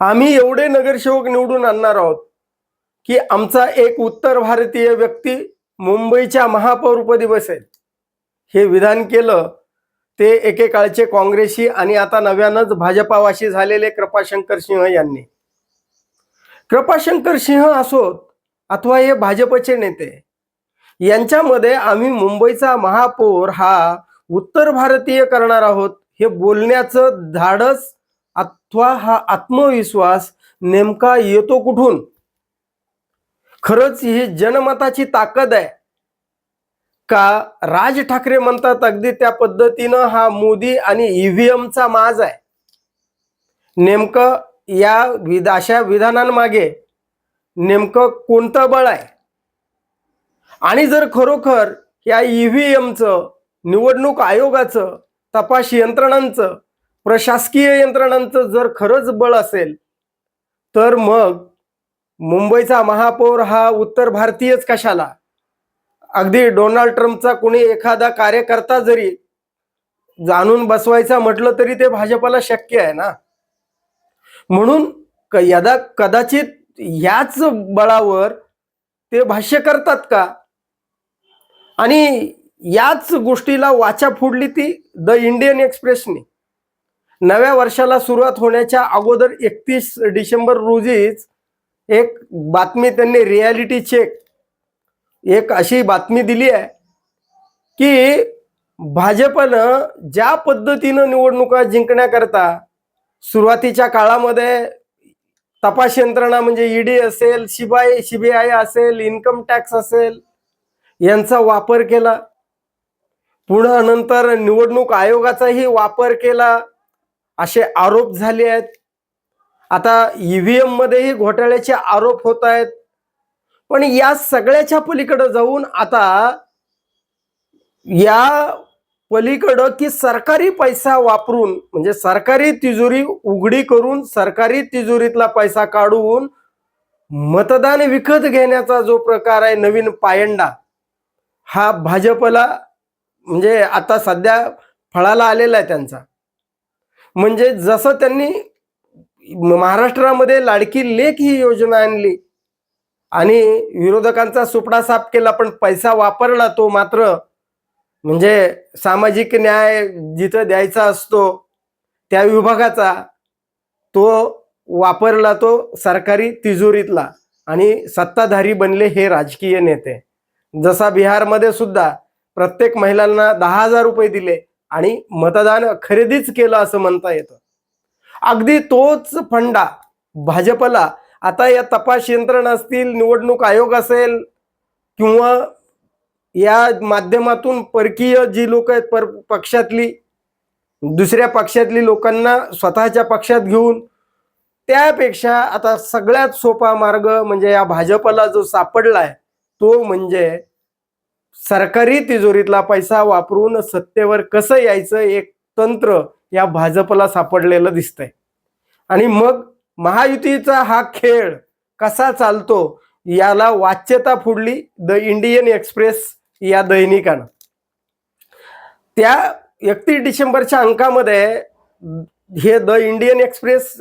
आम्ही एवढे नगरसेवक निवडून आणणार आहोत की आमचा एक उत्तर भारतीय व्यक्ती मुंबईच्या महापौरपदी बसेल. हे विधान केलं ते एकेकाळचे काँग्रेसी आणि आता नव्यानंच भाजपावाशी झालेले कृपाशंकर सिंह यांनी. कृपाशंकर सिंह असोत अथवा हे भाजपचे नेते यांच्यामध्ये आम्ही मुंबईचा महापौर हा उत्तर भारतीय करणार आहोत हे बोलण्याचं धाडस अथवा हा आत्मविश्वास नेमका येतो कुठून? खरंच ही जनमताची ताकद आहे. का राज ठाकरे म्हणतात अगदी त्या पद्धतीनं हा मोदी आणि ईव्हीएमचा माज आहे. नेमकं या विध अशा विधानांमागे नेमकं कोणतं बळ आहे? आणि जर खरोखर या ईव्हीएमचं निवडणूक आयोगाचं तपास यंत्रणांचं प्रशासकीय यंत्रणांचं जर खरंच बळ असेल तर मग मुंबईचा महापौर हा उत्तर भारतीयच कशाला? अगदी डोनाल्ड ट्रम्पचा कोणी एखादा कार्यकर्ता जरी जाणून बसवायचा म्हटलं तरी ते भाजपला शक्य आहे ना? म्हणून यदा कदाचित याच बळावर ते भाष्य करतात का? आणि याच गोष्टीला वाचा फोडली ती द इंडियन एक्सप्रेसने. नव्या वर्षाला सुरुवात होण्याच्या अगोदर एकतीस डिसेंबर रोजीच एक बातमी त्यांनी रियालिटी चेक एक अशी बातमी दिली आहे की भाजपनं ज्या पद्धतीनं निवडणुका जिंकण्याकरता सुरुवातीच्या काळामध्ये तपास यंत्रणा म्हणजे ईडी असेल सीबीआय सीबीआय असेल इन्कम टॅक्स असेल यांचा वापर केला. पुन्हा नंतर निवडणूक आयोगाचाही वापर केला. असे आरोप झाले आहेत. आता ईव्हीएम मध्येही घोटाळ्याचे आरोप होत आहेत. पण या सगळ्याच्या पलीकडे जाऊन आता या पलीकडं की सरकारी पैसा वापरून म्हणजे सरकारी तिजोरी उघडी करून सरकारी तिजोरीतला पैसा काढून मतदान विकत घेण्याचा जो प्रकार आहे नवीन पायंडा हा भाजपला म्हणजे आता सध्या फळाला आलेला आहे त्यांचा. म्हणजे जसं त्यांनी महाराष्ट्रामध्ये लाडकी लेख ही योजना आणली आणि विरोधकांचा सुपडा साफ केला पण पैसा वापरला तो मात्र म्हणजे सामाजिक न्याय जिथं द्यायचा असतो त्या विभागाचा तो वापरला तो सरकारी तिजोरीतला आणि सत्ताधारी बनले हे राजकीय नेते. जसा बिहारमध्ये सुद्धा प्रत्येक महिलांना दहा हजार रुपये दिले आणि मतदान खरेदीच केलं असं म्हणता येतं. अगदी तोच फंडा भाजपला आता या तपास यंत्रणा असतील निवडणूक आयोग असेल किंवा या माध्यमातून परकीय जी लोक आहेत पर पक्षातली दुसऱ्या पक्षातली लोकांना स्वतःच्या पक्षात घेऊन त्यापेक्षा आता सगळ्यात सोपा मार्ग म्हणजे या भाजपला जो सापडलाय तो म्हणजे सरकारी तिजोरीतला पैसा वापरून सत्तेवर कसं यायचं एक तंत्र या भाजपला सापडलेलं दिसतंय. आणि मग महायुतीचा हा खेळ कसा चालतो याला वाच्यता फुडली द इंडियन एक्सप्रेस या दैनिकानं. त्या एकतीस डिसेंबरच्या अंकामध्ये हे द इंडियन एक्सप्रेस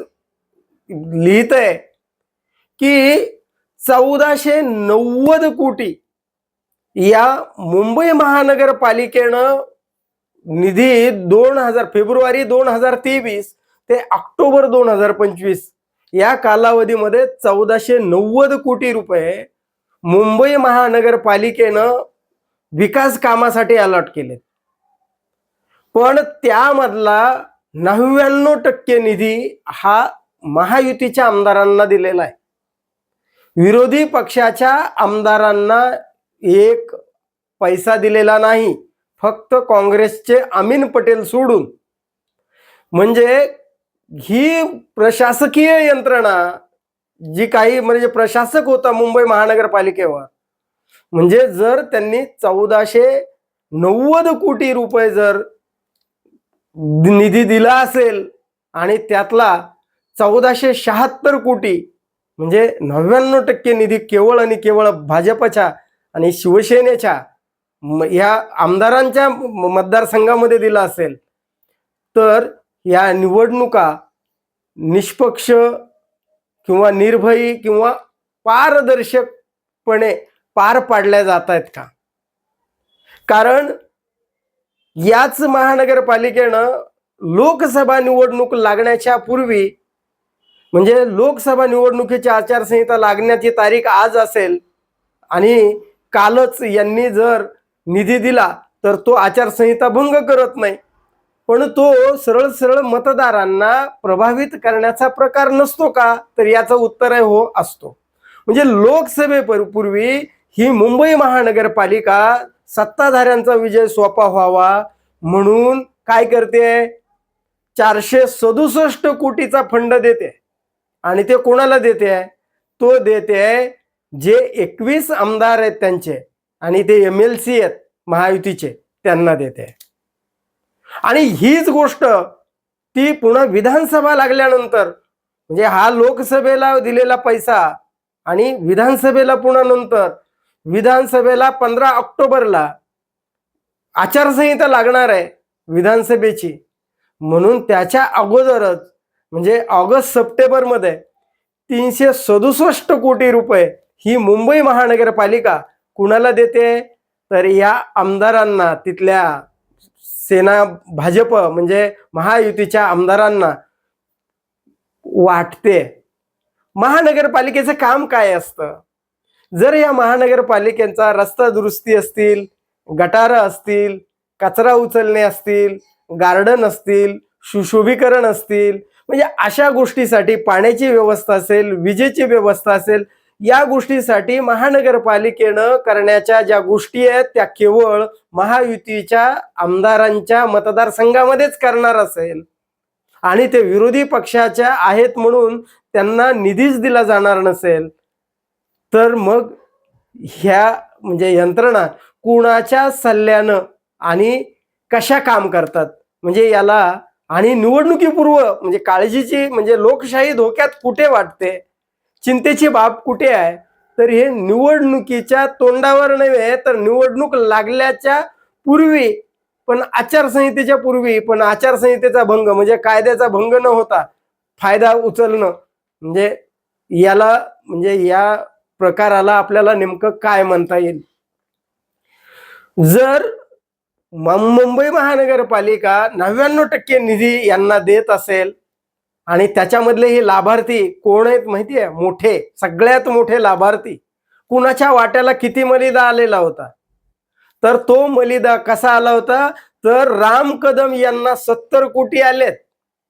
लिहित आहे की चौदाशे नव्वद कोटी या मुंबई महानगरपालिकेनं निधी दोन हजार फेब्रुवारी दोन हजार तेवीस ते ऑक्टोबर दोन हजार पंचवीस या कालावधीमध्ये चौदाशे नव्वद कोटी रुपये मुंबई महानगरपालिकेनं विकास कामासाठी अलॉट केले पण त्यामधला नव्याण्णव टक्के निधी हा महायुतीच्या आमदारांना दिलेला आहे. विरोधी पक्षाच्या आमदारांना एक पैसा दिलेला नाही फक्त काँग्रेसचे अमीन पटेल सोडून. म्हणजे ही प्रशासकीय यंत्रणा जी काही म्हणजे प्रशासक होता मुंबई महानगरपालिकेवर म्हणजे जर त्यांनी चौदाशे नव्वद कोटी रुपये जर निधी दिला असेल आणि त्यातला चौदाशे शहात्तर कोटी म्हणजे नव्याण्णव टक्के निधी केवळ आणि केवळ भाजपच्या आणि शिवसेनेच्या ह्या आमदारांच्या मतदारसंघामध्ये दिला असेल तर या निवडणुका निष्पक्ष किंवा निर्भयी किंवा पारदर्शकपणे पार पाडल्या जात आहेत का? कारण याच महानगरपालिकेनं लोकसभा निवडणूक लागण्याच्या पूर्वी म्हणजे लोकसभा निवडणुकीची आचारसंहिता लागण्याची तारीख आज असेल आणि कालच यांनी जर निधी दिला तर तो आचारसंहिता भंग करत नाही. पण तो सरळ सरळ मतदारांना प्रभावित करण्याचा प्रकार नसतो का? तर याचं उत्तर आहे हो असतो. म्हणजे लोकसभेपूर्वी ही मुंबई महानगरपालिका सत्ताधाऱ्यांचा विजय सोपा व्हावा म्हणून काय करते? चारशे सदुसष्ट कोटीचा फंड देते. आणि ते कोणाला देते? तो देते जे एकवीस आमदार आहेत त्यांचे आणि ते एम एल सी आहेत महायुतीचे त्यांना देते. आणि हीच गोष्ट ती पुन्हा विधानसभा लागल्यानंतर म्हणजे हा लोकसभेला दिलेला पैसा आणि विधानसभेला पुन्हा नंतर विधानसभेला पंधरा ऑक्टोबरला आचारसंहिता लागणार आहे विधानसभेची. म्हणून त्याच्या अगोदरच म्हणजे ऑगस्ट सप्टेंबरमध्ये तीनशे सदुसष्ट कोटी रुपये ही मुंबई महानगरपालिका कुणाला देते? तर या आमदारांना तिथल्या सेना भाजप म्हणजे महायुतीच्या आमदारांना वाटते. महानगरपालिकेचं काम काय असतं? जर या महानगरपालिकेचा रस्ता दुरुस्ती असतील गटारं असतील कचरा उचलणे असतील गार्डन असतील सुशोभीकरण असतील म्हणजे अशा गोष्टीसाठी पाण्याची व्यवस्था असेल विजेची व्यवस्था असेल या गोष्टीसाठी महानगरपालिकेनं करण्याच्या ज्या गोष्टी आहेत त्या केवळ महायुतीच्या आमदारांच्या मतदारसंघामध्येच करणार असेल. आणि ते विरोधी पक्षाच्या आहेत म्हणून त्यांना निधीच दिला जाणार नसेल. तर मग ह्या म्हणजे यंत्रणा कुणाच्या सल्ल्यानं आणि कशा काम करतात? म्हणजे याला आणि निवडणुकीपूर्व म्हणजे काळजीची म्हणजे लोकशाही धोक्यात कुठे वाटते? चिंतेची बाब कुठे आहे? तर हे निवडणुकीच्या तोंडावर नव्हे तर निवडणूक लागल्याच्या पूर्वी पण आचारसंहितेच्या पूर्वी पण आचारसंहितेचा भंग म्हणजे कायद्याचा भंग न होता फायदा उचलणं. म्हणजे याला म्हणजे या प्रकाराला आपल्याला नेमकं काय म्हणता येईल? जर मुंबई महानगरपालिका नव्याण्णव टक्के निधी यांना देत असेल आणि त्याच्यामधले हे लाभार्थी कोण आहेत माहिती आहे मोठे सगळ्यात मोठे लाभार्थी. कुणाच्या वाट्याला किती मलिदा आलेला होता? तर तो मलिदा कसा आला होता? तर राम कदम यांना सत्तर कोटी आलेत.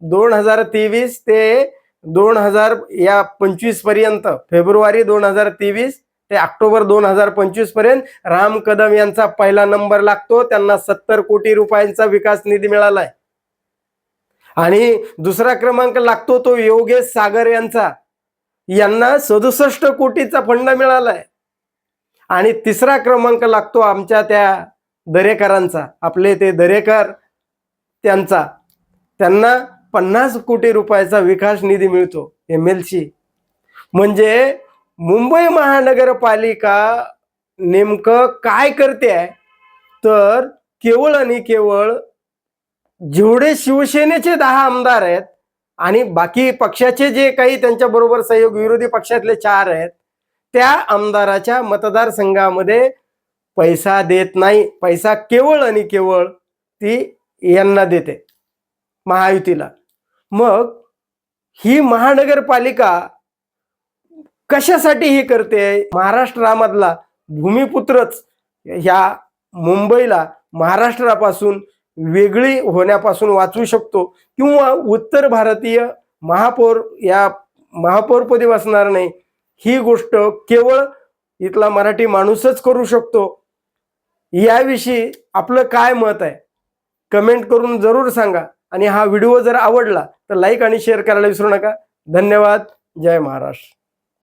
दोन हजार तेवीस ते दोन हजार या पंचवीसपर्यंत. फेब्रुवारी दोन हजार तेवीस ते ऑक्टोबर दोन हजार पंचवीसपर्यंत राम कदम यांचा पहिला नंबर लागतो. त्यांना सत्तर कोटी रुपयांचा विकास निधी मिळालाय. आणि दुसरा क्रमांक लागतो तो योगेश सागर यांचा. यांना सदुसष्ट कोटीचा फंड मिळालाय. आणि तिसरा क्रमांक लागतो आमच्या त्या दरेकरांचा आपले ते दरेकर त्यांचा. त्यांना पन्नास कोटी रुपयाचा विकास निधी मिळतो एम एल सी म्हणजे मुंबई महानगरपालिका नेमकं काय करते आहे? तर केवळ आणि केवळ जेवढे शिवसेनेचे दहा आमदार आहेत आणि बाकी पक्षाचे जे काही त्यांच्या बरोबर सहयोग विरोधी पक्षातले चार आहेत त्या आमदाराच्या मतदारसंघामध्ये पैसा देत नाही. पैसा केवळ आणि केवळ ती यांना देते महायुतीला. मग ही महानगरपालिका कशासाठी हे करते? महाराष्ट्रामधला भूमिपुत्रच ह्या मुंबईला महाराष्ट्रापासून वेगळी होण्यापासून वाचवू शकतो किंवा उत्तर भारतीय महापौर या महापौरपदी वाचणार नाही. ही गोष्ट केवळ इथला मराठी माणूसच करू शकतो. याविषयी आपलं काय मत आहे? कमेंट करून जरूर सांगा आणि हा व्हिडिओ जर आवडला तर लाईक आणि शेअर करायला विसरू नका. धन्यवाद. जय महाराष्ट्र.